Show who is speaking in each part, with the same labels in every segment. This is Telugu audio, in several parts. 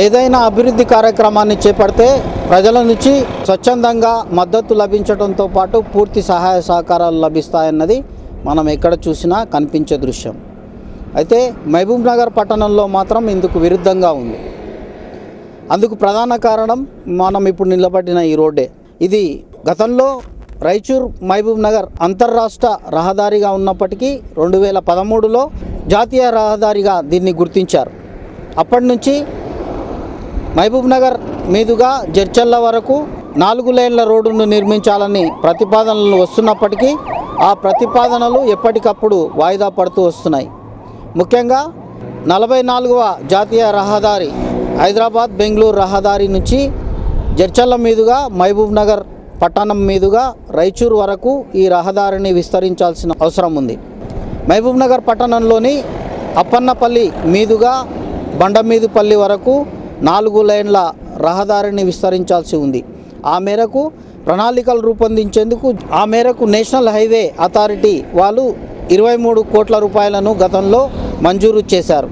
Speaker 1: ఏదైనా అభివృద్ధి కార్యక్రమాన్ని చేపడితే ప్రజల నుంచి స్వచ్ఛందంగా మద్దతు లభించడంతో పాటు పూర్తి సహాయ సహకారాలు లభిస్తాయన్నది మనం ఎక్కడ చూసినా కనిపించే దృశ్యం. అయితే మహబూబ్ నగర్ పట్టణంలో మాత్రం ఇందుకు విరుద్ధంగా ఉంది. అందుకు ప్రధాన కారణం మనం ఇప్పుడు నిలబడిన ఈ రోడ్డే. ఇది గతంలో రైచూర్ మహబూబ్ నగర్ అంతర్రాష్ట్ర రహదారిగా ఉన్నప్పటికీ రెండు వేల పదమూడులో జాతీయ రహదారిగా దీన్ని గుర్తించారు. అప్పటి నుంచి మహబూబ్ నగర్ మీదుగా జడ్చల్ల వరకు నాలుగు లేన్ల రోడ్డును నిర్మించాలని ప్రతిపాదనలు వస్తున్నప్పటికీ ఆ ప్రతిపాదనలు ఎప్పటికప్పుడు వాయిదా పడుతూ వస్తున్నాయి. ముఖ్యంగా నలభై నాలుగవ జాతీయ రహదారి హైదరాబాద్ బెంగళూరు రహదారి నుంచి జడ్చల్ల మీదుగా మహబూబ్ నగర్ పట్టణం మీదుగా రైచూర్ వరకు ఈ రహదారిని విస్తరించాల్సిన అవసరం ఉంది. మహబూబ్ నగర్ పట్టణంలోని అప్పన్నపల్లి మీదుగా బండమీదుపల్లి వరకు నాలుగు లైన్ల రహదారిని విస్తరించాల్సి ఉంది. ఆ మేరకు ప్రణాళికలు రూపొందించేందుకు ఆ మేరకు నేషనల్ హైవే అథారిటీ వాళ్ళు ఇరవై మూడు కోట్ల రూపాయలను గతంలో మంజూరు చేశారు.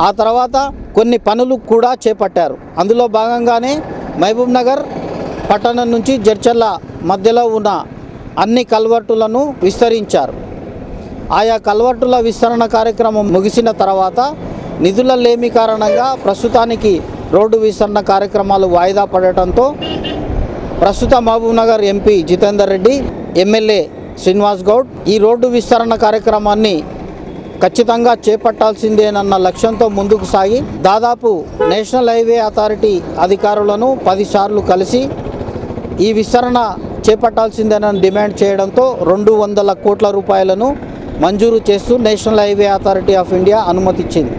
Speaker 1: ఆ తర్వాత కొన్ని పనులు కూడా చేపట్టారు. అందులో భాగంగానే మహబూబ్ నగర్ పట్టణం నుంచి జడ్చల్ల మధ్యలో ఉన్న అన్ని కల్వర్టులను విస్తరించారు. ఆయా కల్వర్టుల విస్తరణ కార్యక్రమం ముగిసిన తర్వాత నిధుల లేమి కారణంగా ప్రస్తుతానికి రోడ్డు విస్తరణ కార్యక్రమాలు వాయిదా పడటంతో ప్రస్తుత Mahabubnagar M P Jithender Reddy M L A Srinivas Goud ఈ రోడ్డు విస్తరణ కార్యక్రమాన్ని ఖచ్చితంగా చేపట్టాల్సిందేనన్న లక్ష్యంతో ముందుకు సాగి దాదాపు నేషనల్ హైవే అథారిటీ అధికారులను పదిసార్లు కలిసి ఈ విస్తరణ చేపట్టాల్సిందేనని డిమాండ్ చేయడంతో రెండు వందల కోట్ల రూపాయలను మంజూరు చేస్తూ national highway authority of India అనుమతిచ్చింది.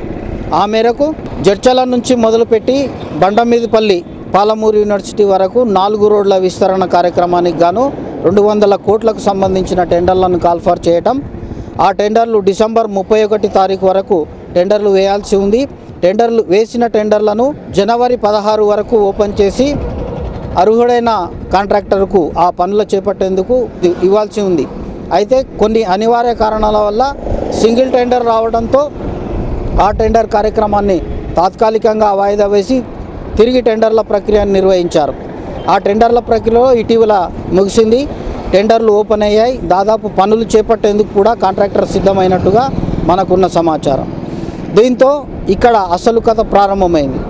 Speaker 1: ఆ మేరకు జడ్చల నుంచి మొదలుపెట్టి బండమీదిపల్లి పాలమూరు యూనివర్సిటీ వరకు నాలుగు రోడ్ల విస్తరణ కార్యక్రమానికి గాను రెండు వందల కోట్లకు సంబంధించిన టెండర్లను కాల్ఫర్ చేయటం. ఆ టెండర్లు డిసెంబర్ ముప్పై ఒకటి తారీఖు వరకు టెండర్లు వేయాల్సి ఉంది. టెండర్లు వేసిన టెండర్లను జనవరి పదహారు వరకు ఓపెన్ చేసి అర్హుడైన కాంట్రాక్టర్కు ఆ పనులు చేపట్టేందుకు ఇవ్వాల్సి ఉంది. అయితే కొన్ని అనివార్య కారణాల వల్ల సింగిల్ టెండర్ రావడంతో ఆ టెండర్ కార్యక్రమాన్ని తాత్కాలికంగా వాయిదా వేసి తిరిగి టెండర్ల ప్రక్రియను నిర్వహించారు. ఆ టెండర్ల ప్రక్రియలో ఇటీవల ముగిసింది. టెండర్లు ఓపెన్ అయ్యాయి. దాదాపు పనులు చేపట్టేందుకు కూడా కాంట్రాక్టర్ సిద్ధమైనట్టుగా మనకున్న సమాచారం. దీంతో ఇక్కడ అసలు కథ ప్రారంభమైంది.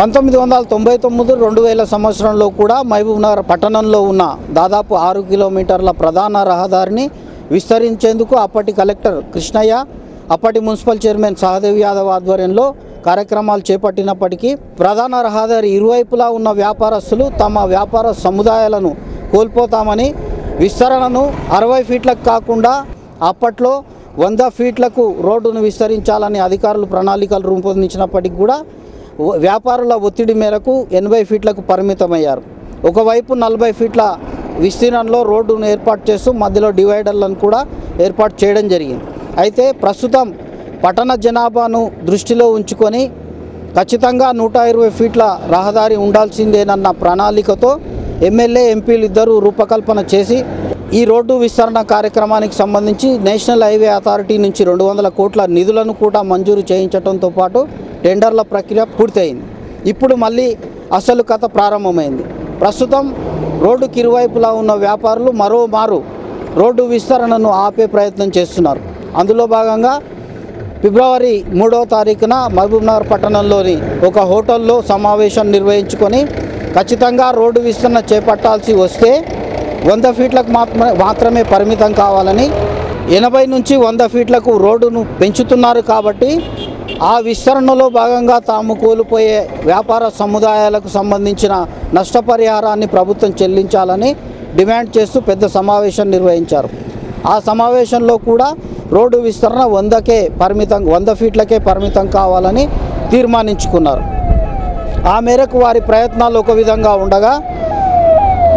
Speaker 1: పంతొమ్మిది వందల తొంభై తొమ్మిది రెండు వేల సంవత్సరంలో కూడా మహబూబ్నగర్ పట్టణంలో ఉన్న దాదాపు ఆరు కిలోమీటర్ల ప్రధాన రహదారిని విస్తరించేందుకు అప్పటి కలెక్టర్ కృష్ణయ్య అప్పటి మున్సిపల్ చైర్మన్ సహదేవ్ యాదవ్ ఆధ్వర్యంలో కార్యక్రమాలు చేపట్టినప్పటికీ ప్రధాన రహదారి ఇరువైపులా ఉన్న వ్యాపారస్తులు తమ వ్యాపార సముదాయాలను కోల్పోతామని విస్తరణను అరవై ఫీట్లకు కాకుండా అప్పట్లో వంద ఫీట్లకు రోడ్డును విస్తరించాలని అధికారులు ప్రణాళికలు రూపొందించినప్పటికీ కూడా వ్యాపారుల ఒత్తిడి మేరకు ఎనభై ఫీట్లకు పరిమితమయ్యారు. ఒకవైపు నలభై ఫీట్ల విస్తీర్ణంలో రోడ్డును ఏర్పాటు చేస్తూ మధ్యలో డివైడర్లను కూడా ఏర్పాటు చేయడం జరిగింది. అయితే ప్రస్తుతం పట్టణ జనాభాను దృష్టిలో ఉంచుకొని ఖచ్చితంగా నూట ఇరవై ఫీట్ల రహదారి ఉండాల్సిందేనన్న ప్రణాళికతో ఎమ్మెల్యే ఎంపీలు ఇద్దరు రూపకల్పన చేసి ఈ రోడ్డు విస్తరణ కార్యక్రమానికి సంబంధించి నేషనల్ హైవే అథారిటీ నుంచి రెండు వందల కోట్ల నిధులను కూడా మంజూరు చేయించడంతో పాటు టెండర్ల ప్రక్రియ పూర్తయింది. ఇప్పుడు మళ్ళీ అసలు కథ ప్రారంభమైంది. ప్రస్తుతం రోడ్డుకి ఇరువైపులా ఉన్న వ్యాపారులు మరోమారు రోడ్డు విస్తరణను ఆపే ప్రయత్నం చేస్తున్నారు. అందులో భాగంగా ఫిబ్రవరి మూడవ తారీఖున మహబూబ్నగర్ పట్టణంలోని ఒక హోటల్లో సమావేశం నిర్వహించుకొని ఖచ్చితంగా రోడ్డు విస్తరణ చేపట్టాల్సి వస్తే వంద ఫీట్లకు మాత్రమే మాత్రమే పరిమితం కావాలని ఎనభై నుంచి వంద ఫీట్లకు రోడ్డును పెంచుతున్నారు కాబట్టి ఆ విస్తరణలో భాగంగా తాము కోల్పోయే వ్యాపార సముదాయాలకు సంబంధించిన నష్టపరిహారాన్ని ప్రభుత్వం చెల్లించాలని డిమాండ్ చేస్తూ పెద్ద సమావేశం నిర్వహించారు. ఆ సమావేశంలో కూడా రోడ్డు విస్తరణ వందకే పరిమితం వంద ఫీట్లకే పరిమితం కావాలని తీర్మానించుకున్నారు. ఆ మేరకు వారి ప్రయత్నాలు ఒక విధంగా ఉండగా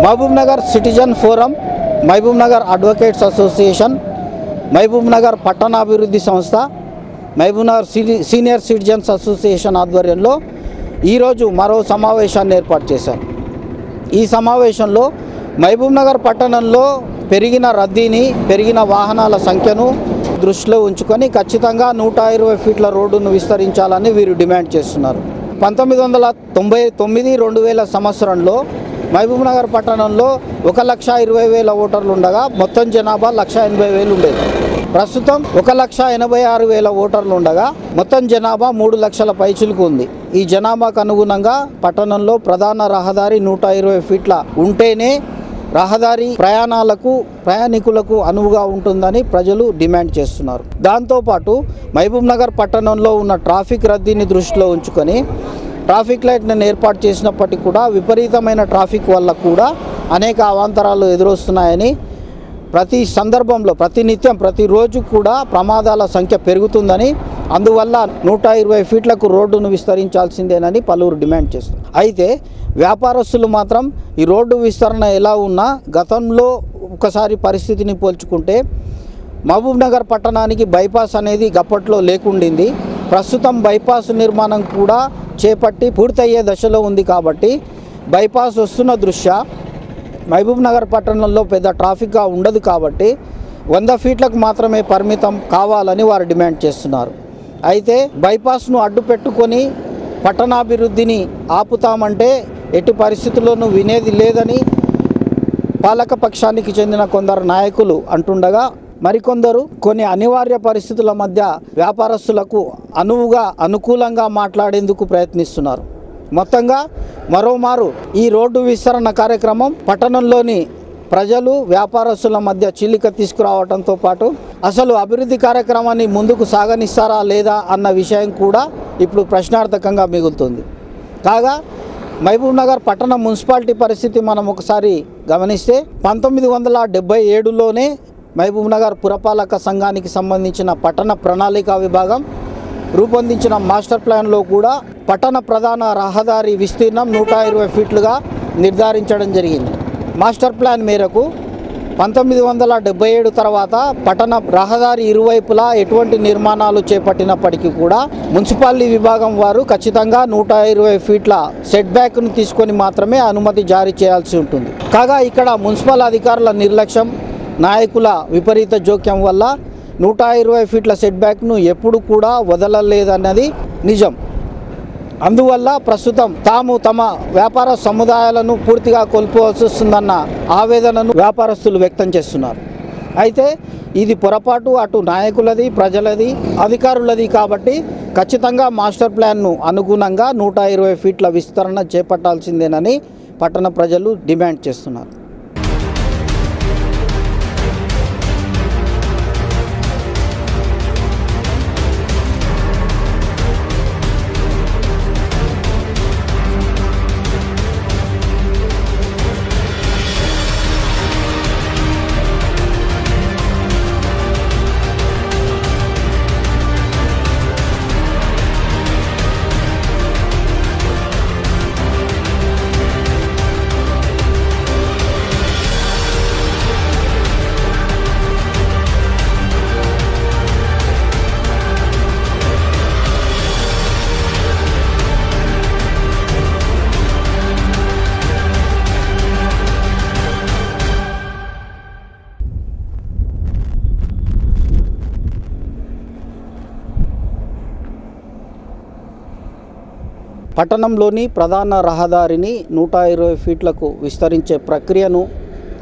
Speaker 1: Mahabub Nagar citizen forum Mahabub Nagar advocates association Mahabub Nagar పట్టణాభివృద్ధి సంస్థ Mahabub Nagar senior citizens association ఆధ్వర్యంలో ఈరోజు మరో సమావేశాన్ని ఏర్పాటు చేశారు. ఈ సమావేశంలో మహబూబ్ నగర్ పట్టణంలో పెరిగిన రద్దీని పెరిగిన వాహనాల సంఖ్యను దృష్టిలో ఉంచుకొని ఖచ్చితంగా నూట ఇరవై ఫీట్ల రోడ్డును విస్తరించాలని వీరు డిమాండ్ చేస్తున్నారు. పంతొమ్మిది వందల తొంభై తొమ్మిది రెండు వేల సంవత్సరంలో మహబూబ్నగర్ పట్టణంలో ఒక లక్ష ఇరవై వేల ఓటర్లు ఉండగా మొత్తం జనాభా లక్ష ఎనభై వేలు ఉండేది. ప్రస్తుతం ఒక లక్ష ఎనభై ఆరు వేల ఓటర్లు ఉండగా మొత్తం జనాభా మూడు లక్షల పైచులకు ఉంది. ఈ జనాభాకు అనుగుణంగా పట్టణంలో ప్రధాన రహదారి నూట ఇరవై ఫీట్ల ఉంటేనే రహదారి ప్రయాణాలకు ప్రయాణికులకు అనువుగా ఉంటుందని ప్రజలు డిమాండ్ చేస్తున్నారు. దాంతోపాటు మహబూబ్ నగర్ పట్టణంలో ఉన్న ట్రాఫిక్ రద్దీని దృష్టిలో ఉంచుకొని ట్రాఫిక్ లైట్లను ఏర్పాటు చేసినప్పటికీ కూడా విపరీతమైన ట్రాఫిక్ వల్ల కూడా అనేక అవాంతరాలు ఎదురొస్తున్నాయని ప్రతి సందర్భంలో ప్రతినిత్యం ప్రతిరోజు కూడా ప్రమాదాల సంఖ్య పెరుగుతుందని అందువల్ల నూట ఇరవై ఫీట్లకు రోడ్డును విస్తరించాల్సిందేనని పలువురు డిమాండ్ చేస్తారు అయితే వ్యాపారస్తులు మాత్రం ఈ రోడ్డు విస్తరణ ఎలా ఉన్నా గతంలో ఒకసారి పరిస్థితిని పోల్చుకుంటే మహబూబ్నగర్ పట్టణానికి బైపాస్ అనేది గప్పట్లో లేకుండింది. ప్రస్తుతం బైపాస్ నిర్మాణం కూడా చేపట్టి పూర్తయ్యే దశలో ఉంది కాబట్టి బైపాస్ వస్తున్న దృష్ట్యా మహబూబ్నగర్ పట్టణంలో పెద్ద ట్రాఫిక్గా ఉండదు కాబట్టి వంద ఫీట్లకు మాత్రమే పరిమితం కావాలని వారు డిమాండ్ చేస్తున్నారు. అయితే బైపాస్ను అడ్డు పెట్టుకొని పట్టణాభివృద్ధిని ఆపుతామంటే ఎట్టి పరిస్థితుల్లోనూ వినేది లేదని పాలక పక్షానికి చెందిన కొందరు నాయకులు అంటుండగా మరికొందరు కొన్ని అనివార్య పరిస్థితుల మధ్య వ్యాపారస్తులకు అనువుగా అనుకూలంగా మాట్లాడేందుకు ప్రయత్నిస్తున్నారు. మొత్తంగా మరోమారు ఈ రోడ్డు విస్తరణ కార్యక్రమం పట్టణంలోని ప్రజలు వ్యాపారస్తుల మధ్య చీలిక తీసుకురావడంతో పాటు అసలు అభివృద్ధి కార్యక్రమాన్ని ముందుకు సాగనిస్తారా లేదా అన్న విషయం కూడా ఇప్పుడు ప్రశ్నార్థకంగా మిగులుతుంది. కాగా మహబూబ్ నగర్ పట్టణ మున్సిపాలిటీ పరిస్థితి మనం ఒకసారి గమనిస్తే పంతొమ్మిది వందల డెబ్బై ఏడులోనే మహబూబ్ నగర్ పురపాలక సంఘానికి సంబంధించిన పట్టణ ప్రణాళిక విభాగం రూపొందించిన మాస్టర్ ప్లాన్లో కూడా పట్టణ ప్రధాన రహదారి విస్తీర్ణం నూట ఇరవై ఫీట్లుగా నిర్ధారించడం జరిగింది. మాస్టర్ ప్లాన్ మేరకు పంతొమ్మిది వందల డెబ్బై ఏడు తర్వాత పట్టణ రహదారి ఇరువైపులా ఎటువంటి నిర్మాణాలు చేపట్టినప్పటికీ కూడా మున్సిపాలిటీ విభాగం వారు ఖచ్చితంగా నూట ఇరవై ఫీట్ల సెట్ బ్యాక్ను తీసుకొని మాత్రమే అనుమతి జారీ చేయాల్సి ఉంటుంది. కాగా ఇక్కడ మున్సిపల్ అధికారుల నిర్లక్ష్యం నాయకుల విపరీత జోక్యం వల్ల నూట ఇరవై ఫీట్ల సెట్ బ్యాక్ను ఎప్పుడు కూడా వదలలేదన్నది నిజం. అందువల్ల ప్రస్తుతం తాము తమ వ్యాపార సముదాయాలను పూర్తిగా కోల్పోవాల్సి వస్తుందన్న ఆవేదనను వ్యాపారస్తులు వ్యక్తం చేస్తున్నారు. అయితే ఇది పొరపాటు అటు నాయకులది ప్రజలది అధికారులది కాబట్టి ఖచ్చితంగా మాస్టర్ ప్లాన్ను అనుగుణంగా నూట ఇరవై ఫీట్ల విస్తరణ చేపట్టాల్సిందేనని పట్టణ ప్రజలు డిమాండ్ చేస్తున్నారు. పట్టణంలోని ప్రధాన రహదారిని నూట ఇరవై ఫీట్లకు విస్తరించే ప్రక్రియను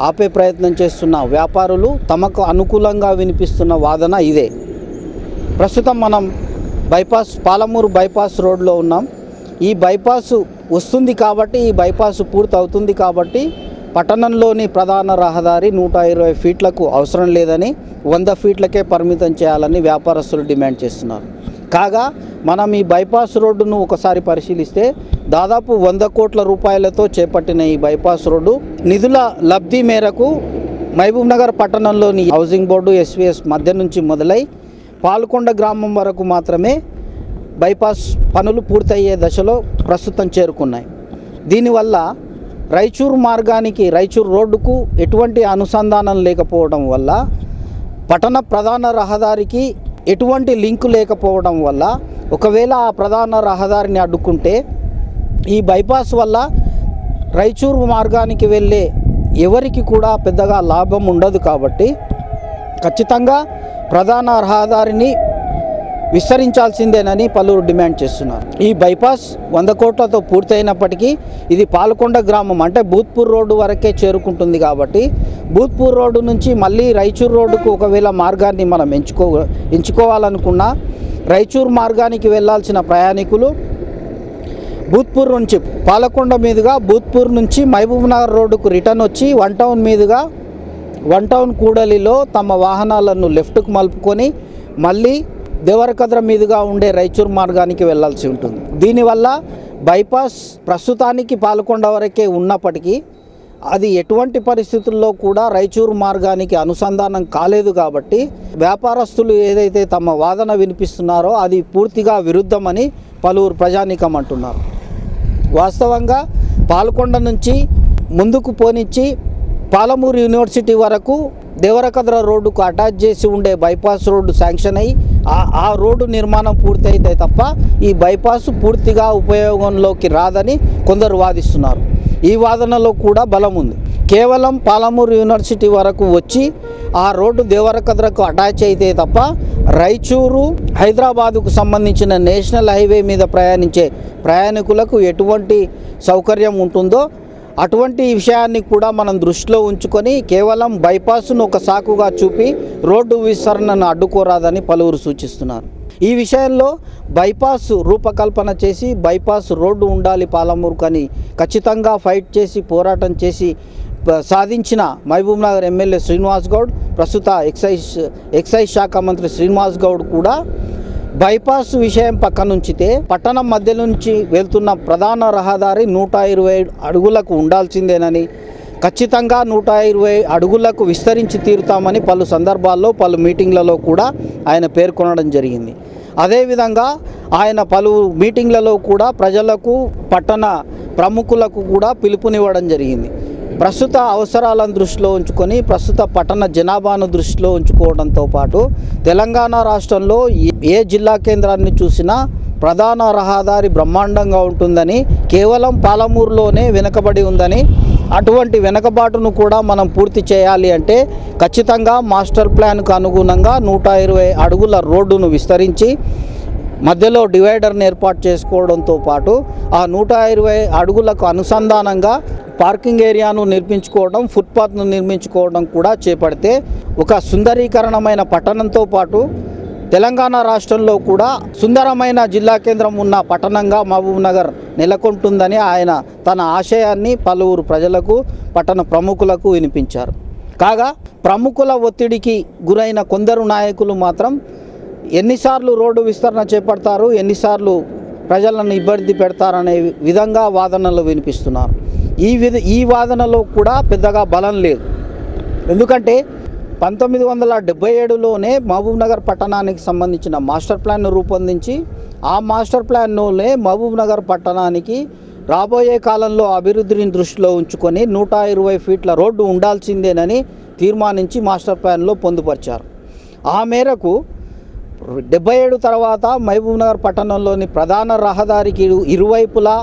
Speaker 1: ఆపే ప్రయత్నం చేస్తున్న వ్యాపారులు తమకు అనుకూలంగా వినిపిస్తున్న వాదన ఇదే. ప్రస్తుతం మనం బైపాస్ పాలమూరు బైపాస్ రోడ్లో ఉన్నాం. ఈ బైపాస్ వస్తుంది కాబట్టి ఈ బైపాస్ పూర్తి అవుతుంది కాబట్టి పట్టణంలోని ప్రధాన రహదారి నూట ఇరవై ఫీట్లకు అవసరం లేదని వంద ఫీట్లకే పరిమితం చేయాలని వ్యాపారస్తులు డిమాండ్ చేస్తున్నారు. కాగా మనం ఈ బైపాస్ రోడ్డును ఒకసారి పరిశీలిస్తే దాదాపు వంద కోట్ల రూపాయలతో చేపట్టిన ఈ బైపాస్ రోడ్డు నిధుల లబ్ధి మేరకు మహబూబ్ నగర్ పట్టణంలోని హౌసింగ్ బోర్డు ఎస్వీఎస్ మధ్య నుంచి మొదలై పాల్కొండ గ్రామం వరకు మాత్రమే బైపాస్ పనులు పూర్తయ్యే దశలో ప్రస్తుతం చేరుకున్నాయి. దీనివల్ల రైచూర్ మార్గానికి రైచూర్ రోడ్డుకు ఎటువంటి అనుసంధానం లేకపోవడం వల్ల పట్టణ ప్రధాన రహదారికి ఎటువంటి లింకు లేకపోవడం వల్ల ఒకవేళ ఆ ప్రధాన రహదారిని అడ్డుకుంటే ఈ బైపాస్ వల్ల రైచూరు మార్గానికి వెళ్ళే ఎవరికి కూడా పెద్దగా లాభం ఉండదు కాబట్టి ఖచ్చితంగా ప్రధాన రహదారిని విస్తరించాల్సిందేనని పలువురు డిమాండ్ చేస్తున్నారు. ఈ బైపాస్ వంద కోట్లతో పూర్తయినప్పటికీ ఇది పాలకొండ గ్రామం అంటే భూత్పూర్ రోడ్డు వరకే చేరుకుంటుంది కాబట్టి భూత్పూర్ రోడ్డు నుంచి మళ్ళీ రైచూర్ రోడ్డుకు ఒకవేళ మార్గాన్ని మనం ఎంచుకో ఎంచుకోవాలనుకున్నా రైచూర్ మార్గానికి వెళ్ళాల్సిన ప్రయాణికులు భూత్పూర్ నుంచి పాలకొండ మీదుగా భూత్పూర్ నుంచి మహబూబ్ నగర్ రోడ్డుకు రిటర్న్ వచ్చి వన్ టౌన్ మీదుగా వన్ టౌన్ కూడలిలో తమ వాహనాలను లెఫ్ట్కు మలుపుకొని మళ్ళీ దేవరకద్ర మీదుగా ఉండే రైచూర్ మార్గానికి వెళ్ళాల్సి ఉంటుంది. దీనివల్ల బైపాస్ ప్రస్తుతానికి పాల్కొండ వరకే ఉన్నప్పటికీ అది ఎటువంటి పరిస్థితుల్లో కూడా రైచూరు మార్గానికి అనుసంధానం కాలేదు కాబట్టి వ్యాపారస్తులు ఏదైతే తమ వాదన వినిపిస్తున్నారో అది పూర్తిగా విరుద్ధమని పలువురు ప్రజానీకం అంటున్నారు. వాస్తవంగా పాల్కొండ నుంచి ముందుకు పోనిచ్చి పాలమూరు యూనివర్సిటీ వరకు దేవరకద్ర రోడ్డుకు అటాచ్ చేసి ఉండే బైపాస్ రోడ్డు శాంక్షన్ అయ్యి ఆ ఆ రోడ్డు నిర్మాణం పూర్తయితే తప్ప ఈ బైపాస్ పూర్తిగా ఉపయోగంలోకి రాదని కొందరు వాదిస్తున్నారు. ఈ వాదనలో కూడా బలం ఉంది. కేవలం పాలమూరు యూనివర్సిటీ వరకు వచ్చి ఆ రోడ్డు దేవరకద్రకు అటాచ్ అయితే తప్ప రైచూరు హైదరాబాదుకు సంబంధించిన నేషనల్ హైవే మీద ప్రయాణించే ప్రయాణికులకు ఎటువంటి సౌకర్యం ఉంటుందో అటువంటి విషయాన్ని కూడా మనం దృష్టిలో ఉంచుకొని కేవలం బైపాస్ను ఒక సాకుగా చూపి రోడ్డు విస్తరణను అడ్డుకోరాదని పలువురు సూచిస్తున్నారు. ఈ విషయంలో బైపాస్ రూపకల్పన చేసి బైపాస్ రోడ్డు ఉండాలి పాలమూరుకు అని ఖచ్చితంగా ఫైట్ చేసి పోరాటం చేసి సాధించిన Mahabub Nagar M L A Srinivas Goud ప్రస్తుత ఎక్సైజ్ ఎక్సైజ్ శాఖ మంత్రి శ్రీనివాస్ గౌడ్ కూడా బైపాస్ విషయం పక్కనుంచితే పట్టణం మధ్య నుంచి వెళ్తున్న ప్రధాన రహదారి నూట ఇరవై అడుగులకు ఉండాల్సిందేనని ఖచ్చితంగా నూట ఇరవై అడుగులకు విస్తరించి తీరుతామని పలు సందర్భాల్లో పలు మీటింగ్లలో కూడా ఆయన పేర్కొనడం జరిగింది. అదేవిధంగా ఆయన పలు మీటింగ్లలో కూడా ప్రజలకు పట్టణ ప్రముఖులకు కూడా పిలుపునివ్వడం జరిగింది. ప్రస్తుత అవసరాలను దృష్టిలో ఉంచుకొని ప్రస్తుత పట్టణ జనాభాను దృష్టిలో ఉంచుకోవడంతో పాటు తెలంగాణ రాష్ట్రంలో ఏ- ఏ జిల్లా కేంద్రాన్ని చూసినా ప్రధాన రహదారి బ్రహ్మాండంగా ఉంటుందని కేవలం పాలమూరులోనే వెనుకబడి ఉందని అటువంటి వెనుకబాటును కూడా మనం పూర్తి చేయాలి అంటే ఖచ్చితంగా మాస్టర్ ప్లాన్కు అనుగుణంగా నూట ఇరవై అడుగుల రోడ్డును విస్తరించి మధ్యలో డివైడర్ని ఏర్పాటు చేసుకోవడంతో పాటు ఆ నూట ఇరవై అడుగులకు అనుసంధానంగా పార్కింగ్ ఏరియాను నిర్మించుకోవడం ఫుట్పాత్ను నిర్మించుకోవడం కూడా చేపడితే ఒక సుందరీకరణమైన పట్టణంతో పాటు తెలంగాణ రాష్ట్రంలో కూడా సుందరమైన జిల్లా కేంద్రం ఉన్న పట్టణంగా మహబూబ్నగర్ నెలకొంటుందని ఆయన తన ఆశయాన్ని పలువురు ప్రజలకు పట్టణ ప్రముఖులకు వినిపించారు. కాగా ప్రముఖుల ఒత్తిడికి గురైన కొందరు నాయకులు మాత్రం ఎన్నిసార్లు రోడ్డు విస్తరణ చేపడతారు ఎన్నిసార్లు ప్రజలను ఇబ్బంది పెడతారనే విధంగా వాదనలు వినిపిస్తున్నారు. ఈ విధ ఈ వాదనలో కూడా పెద్దగా బలం లేదు. ఎందుకంటే పంతొమ్మిది వందల డెబ్బై ఏడులోనే మహబూబ్నగర్ పట్టణానికి సంబంధించిన మాస్టర్ ప్లాన్ను రూపొందించి ఆ మాస్టర్ ప్లాన్లోనే మహబూబ్నగర్ పట్టణానికి రాబోయే కాలంలో అభివృద్ధిని దృష్టిలో ఉంచుకొని నూట ఇరవై ఫీట్ల రోడ్డు ఉండాల్సిందేనని తీర్మానించి మాస్టర్ ప్లాన్లో పొందుపరిచారు. ఆ మేరకు డెబ్బై ఏడు తర్వాత మహబూబ్నగర్ పట్టణంలోని ప్రధాన రహదారికి ఇరువైపులా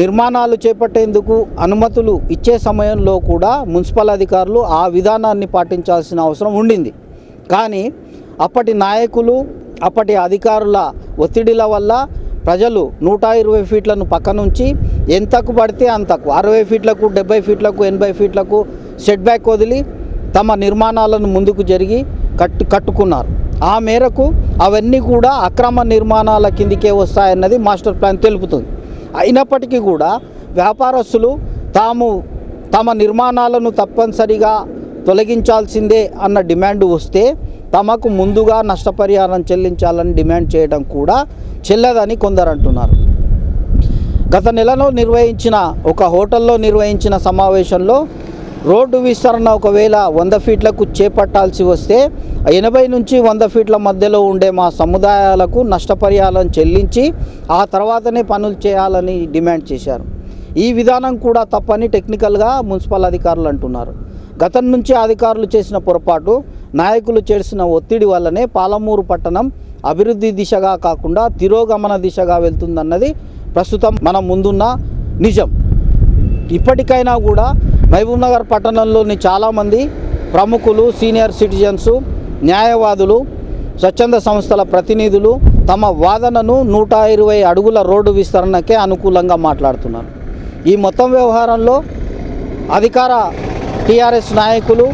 Speaker 1: నిర్మాణాలు చేపట్టేందుకు అనుమతులు ఇచ్చే సమయంలో కూడా మున్సిపల్ అధికారులు ఆ విధానాన్ని పాటించాల్సిన అవసరం ఉండింది. కానీ అప్పటి నాయకులు అప్పటి అధికారుల ఒత్తిడిల వల్ల ప్రజలు నూట ఇరవై ఫీట్లను పక్కనుంచి ఎంతకు పడితే అంతకు అరవై ఫీట్లకు డెబ్బై ఫీట్లకు ఎనభై ఫీట్లకు సెట్ బ్యాక్ వదిలి తమ నిర్మాణాలను ముందుకు జరిగి కట్టు కట్టుకున్నారు. ఆ మేరకు అవన్నీ కూడా అక్రమ నిర్మాణాల కిందికే వస్తాయన్నది మాస్టర్ ప్లాన్ తెలుపుతుంది. అయినప్పటికీ కూడా వ్యాపారస్తులు తాము తమ నిర్మాణాలను తప్పనిసరిగా తొలగించాల్సిందే అన్న డిమాండ్ వస్తే తమకు ముందుగా నష్టపరిహారం చెల్లించాలని డిమాండ్ చేయడం కూడా చెల్లదని కొందరు అంటున్నారు. గత నెలలో నిర్వహించిన ఒక హోటల్లో నిర్వహించిన సమావేశంలో రోడ్డు విస్తరణ ఒకవేళ వంద ఫీట్లకు చేపట్టాల్సి వస్తే ఎనభై నుంచి వంద ఫీట్ల మధ్యలో ఉండే మా సముదాయాలకు నష్టపరిహారం చెల్లించి ఆ తర్వాతనే పనులు చేయాలని డిమాండ్ చేశారు. ఈ విధానం కూడా తప్పని టెక్నికల్గా మున్సిపల్ అధికారులు అంటున్నారు. గతం నుంచి అధికారులు చేసిన పొరపాటు నాయకులు చేసిన ఒత్తిడి వల్లనే పాలమూరు పట్టణం అభివృద్ధి దిశగా కాకుండా తిరోగమన దిశగా వెళ్తుందన్నది ప్రస్తుతం మన ముందున్న నిజం. ఇప్పటికైనా కూడా మహబూబ్ నగర్ పట్టణంలోని చాలామంది ప్రముఖులు సీనియర్ సిటిజన్స్ న్యాయవాదులు స్వచ్ఛంద సంస్థల ప్రతినిధులు తమ వాదనను నూట ఇరవై అడుగుల రోడ్డు విస్తరణకే అనుకూలంగా మాట్లాడుతున్నారు. ఈ మొత్తం వ్యవహారంలో అధికార టీఆర్ఎస్ నాయకులు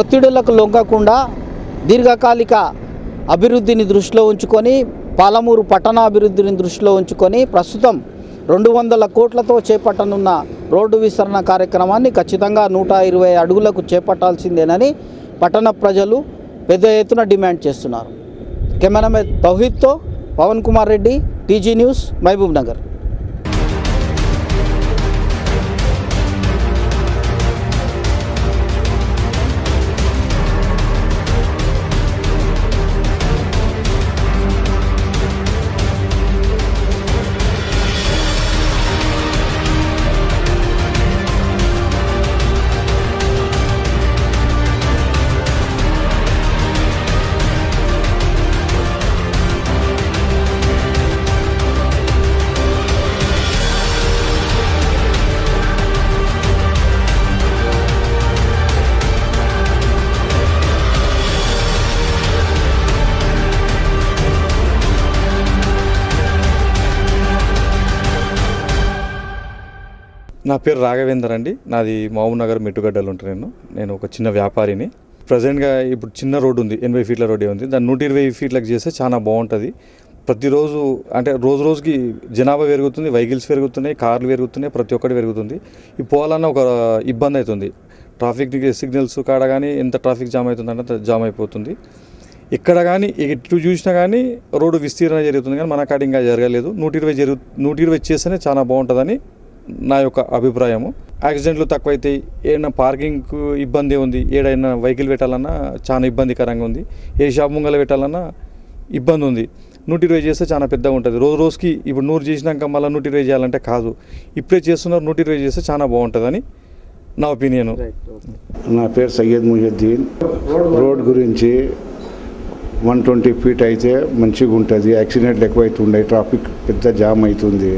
Speaker 1: ఒత్తిడులకు లొంగకుండా దీర్ఘకాలిక అభివృద్ధిని దృష్టిలో ఉంచుకొని పాలమూరు పట్టణాభివృద్ధిని దృష్టిలో ఉంచుకొని ప్రస్తుతం రెండు వందల కోట్లతో చేపట్టనున్న రోడ్డు విస్తరణ కార్యక్రమాన్ని ఖచ్చితంగా నూట ఇరవై అడుగులకు చేపట్టాల్సిందేనని పట్టణ ప్రజలు పెద్ద ఎత్తున డిమాండ్ చేస్తున్నారు. కెమెరామెన్ తౌహీద్తో పవన్ కుమార్ రెడ్డి టీజీ న్యూస్ మహబూబ్ నగర్
Speaker 2: నా పేరు రాఘవేందర్ అండి. నాది మామూనగర్ నగర్ మెట్టుగడ్డలు ఉంటాను నేను. నేను ఒక చిన్న వ్యాపారిని. ప్రజెంట్గా ఇప్పుడు చిన్న రోడ్డు ఉంది ఎనభై ఫీట్ల రోడ్డే ఉంది. దాన్ని నూట ఇరవై ఫీట్లకు చేస్తే చాలా బాగుంటుంది. ప్రతిరోజు అంటే రోజు రోజుకి జనాభా పెరుగుతుంది వెహికల్స్ పెరుగుతున్నాయి కార్లు పెరుగుతున్నాయి ప్రతి ఒక్కటి పెరుగుతుంది. ఈ పోవాలన్న ఒక ఇబ్బంది అవుతుంది. ట్రాఫిక్ సిగ్నల్స్ కాడ కానీ ఎంత ట్రాఫిక్ జామ్ అవుతుందంటే అంత జామ్ అయిపోతుంది. ఎక్కడ కానీ ఎటు చూసినా కానీ రోడ్డు విస్తీర్ణ జరుగుతుంది కానీ మన కాడ ఇంకా జరగలేదు. నూట ఇరవై జరుగు నూట ఇరవై చేస్తేనే చాలా బాగుంటుందని నా యొక్క అభిప్రాయము. యాక్సిడెంట్లు తక్కువైతాయి ఏదైనా పార్కింగ్ ఇబ్బంది ఉంది ఏడైనా వెహికల్ పెట్టాలన్నా చాలా ఇబ్బందికరంగా ఉంది. ఏ షాప్ ముంగల పెట్టాలన్నా ఇబ్బంది ఉంది. నూట ఇరవై చేస్తే చాలా పెద్దగా ఉంటుంది. రోజు రోజుకి ఇప్పుడు నూరు చేసినాక మళ్ళీ నూట ఇరవై చేయాలంటే కాదు. ఇప్పుడే చేస్తున్నారు నూట ఇరవై చేస్తే చాలా బాగుంటుందని నా ఒపీనియన్.
Speaker 3: నా పేరు సయ్యద్ ముహిద్దీన్. రోడ్ గురించి వన్ ట్వంటీ ఫీట్ అయితే మంచిగా ఉంటుంది యాక్సిడెంట్లు ఎక్కువైతుండే ట్రాఫిక్ పెద్ద జామ్ అవుతుంది.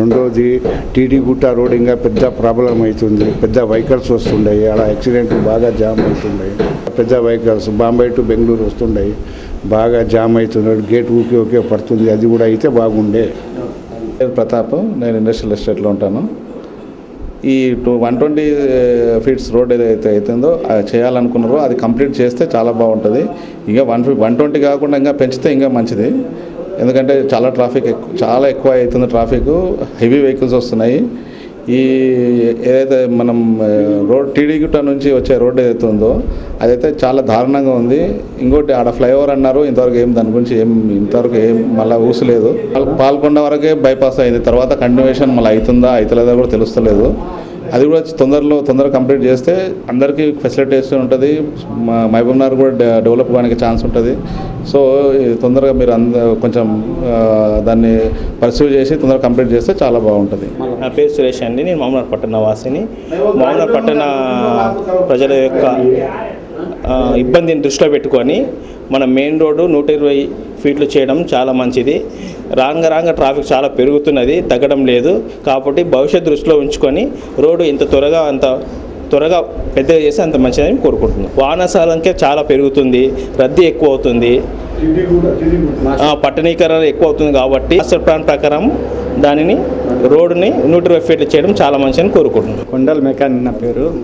Speaker 3: రెండోది టీడీ గుట్ట రోడ్ ఇంకా పెద్ద ప్రాబ్లం అవుతుంది పెద్ద వెహికల్స్ వస్తుండయి అలా యాక్సిడెంట్లు బాగా జామ్ అవుతున్నాయి పెద్ద వెహికల్స్ బాంబే టు బెంగళూరు వస్తుండయి బాగా జామ్ అవుతున్నాడు గేట్ ఊకే ఓకే పడుతుంది అది కూడా అయితే బాగుండే.
Speaker 4: పేరు ప్రతాప్ నేను ఇండస్ట్రియల్ ఎస్టేట్లో ఉంటాను. ఈ two one twenty feets road ఏదైతే అవుతుందో అది చేయాలనుకున్నారో అది కంప్లీట్ చేస్తే చాలా బాగుంటుంది. ఇంకా వన్ ఫీ వన్ ట్వంటీ కాకుండా ఇంకా పెంచితే ఇంకా మంచిది. ఎందుకంటే చాలా ట్రాఫిక్ ఎక్కువ చాలా ఎక్కువ అవుతుంది ట్రాఫిక్. హెవీ వెహికల్స్ వస్తున్నాయి. ఈ ఏదైతే మనం రోడ్ టీడీ గుట్ట నుంచి వచ్చే రోడ్ ఏదైతే ఉందో అదైతే చాలా దారుణంగా ఉంది. ఇంకోటి ఆడ ఫ్లైఓవర్ అన్నారు ఇంతవరకు ఏం దాని గురించి ఏం ఇంతవరకు ఏం మళ్ళీ ఊసలేదు పాల్- పాల్కొండ వరకే బైపాస్ అయింది. తర్వాత కంటిన్యూషన్ మళ్ళీ అవుతుందా అవుతలేదా కూడా తెలుస్తలేదు. అది కూడా తొందరలో తొందరగా కంప్లీట్ చేస్తే అందరికీ ఫెసిలిటేషన్ ఉంటుంది. మా- కూడా డెవలప్ కావడానికి ఛాన్స్ ఉంటుంది. సో తొందరగా మీరు అంద కొంచెం దాన్ని పర్సూ చేసి తొందరగా కంప్లీట్ చేస్తే చాలా బాగుంటుంది.
Speaker 5: నా పేరు సురేష్ అండి. నేను మామూలు పట్టణ వాసిని. మామూలు పట్టణ ప్రజల యొక్క ఇబ్బందిని దృష్టిలో పెట్టుకొని మన మెయిన్ రోడ్డు నూట ఇరవై ఫీట్లు చేయడం చాలా మంచిది. రాంగ రాంగ ట్రాఫిక్ చాలా పెరుగుతున్నది తగ్గడం లేదు. కాబట్టి భవిష్యత్ దృష్టిలో ఉంచుకొని రోడ్డు ఇంత త్వరగా అంత త్వరగా పెద్దగా చేస్తే అంత మంచిదని కోరుకుంటున్నాం. వాహన సంఖ్య చాలా పెరుగుతుంది రద్దీ ఎక్కువ అవుతుంది. పట్టణీకరణ ఎక్కువ అవుతుంది కాబట్టి మాస్టర్ ప్లాన్ ప్రకారం దానిని రోడ్డుని నూట ఇరవై ఫీట్లు చేయడం చాలా మంచిదని కోరుకుంటున్నాం.
Speaker 6: కొండల మెకానిక్ నా పేరు.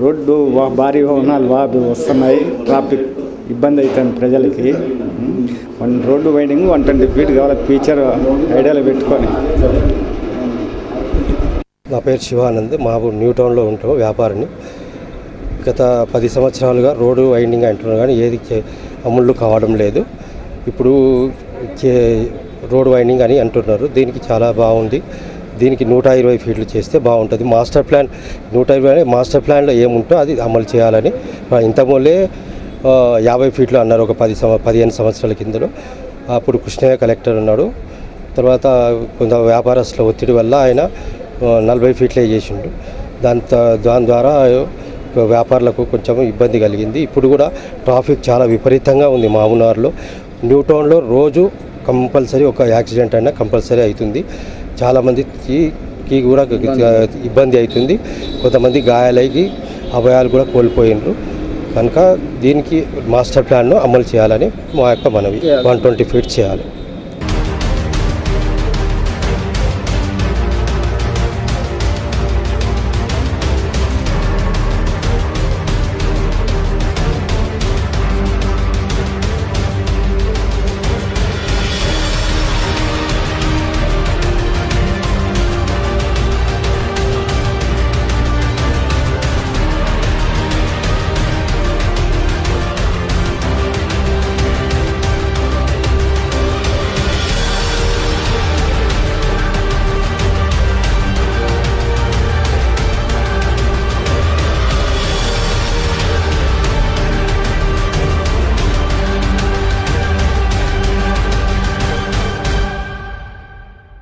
Speaker 6: రోడ్డు వా- భారీ వాహనాలు వస్తున్నాయి ట్రాఫిక్ ఇబ్బంది అవుతుంది ప్రజలకి. One road widening one twenty feet కావాలి ఫీచర్ ఐడియాలో పెట్టుకొని.
Speaker 7: నా పేరు శివానంద్ మాకు న్యూ టౌన్లో ఉంటాము వ్యాపారిని. గత పది సంవత్సరాలుగా రోడ్డు వైండింగ్ అంటున్నారు కానీ ఏది అమలు కావడం లేదు. ఇప్పుడు చే- రోడ్ వైండింగ్ అని అంటున్నారు. దీనికి చాలా బాగుంది. దీనికి నూట ఇరవై ఫీట్లు చేస్తే బాగుంటుంది. మాస్టర్ ప్లాన్ నూట ఇరవై మాస్టర్ ప్లాన్లో ఏముంటో అది అమలు చేయాలని. ఇంతకుముందే ఆ, యాభై ఫీట్లు అన్నారు ఒక పది సంవ పదిహేను సంవత్సరాల కిందలో. అప్పుడు కృష్ణయ్య కలెక్టర్ ఉన్నాడు తర్వాత కొంత వ్యాపారస్తుల ఒత్తిడి వల్ల ఆయన నలభై ఫీట్లే చేసిండు. దాని త- దాని ద్వారా వ్యాపారులకు కొంచెం ఇబ్బంది కలిగింది. ఇప్పుడు కూడా ట్రాఫిక్ చాలా విపరీతంగా ఉంది మామునార్లో. న్యూ టౌన్లో రోజు కంపల్సరీ ఒక యాక్సిడెంట్ అయినా కంపల్సరీ అవుతుంది. చాలామందికి కూడా ఇబ్బంది అవుతుంది. కొంతమంది గాయాలయ్యి అభయాలు కూడా కోల్పోయినారు కనుక దీనికి మాస్టర్ ప్లాన్ను అమలు చేయాలని మా యొక్క మనవి. వన్ ట్వంటీ ఫీట్ చేయాలి.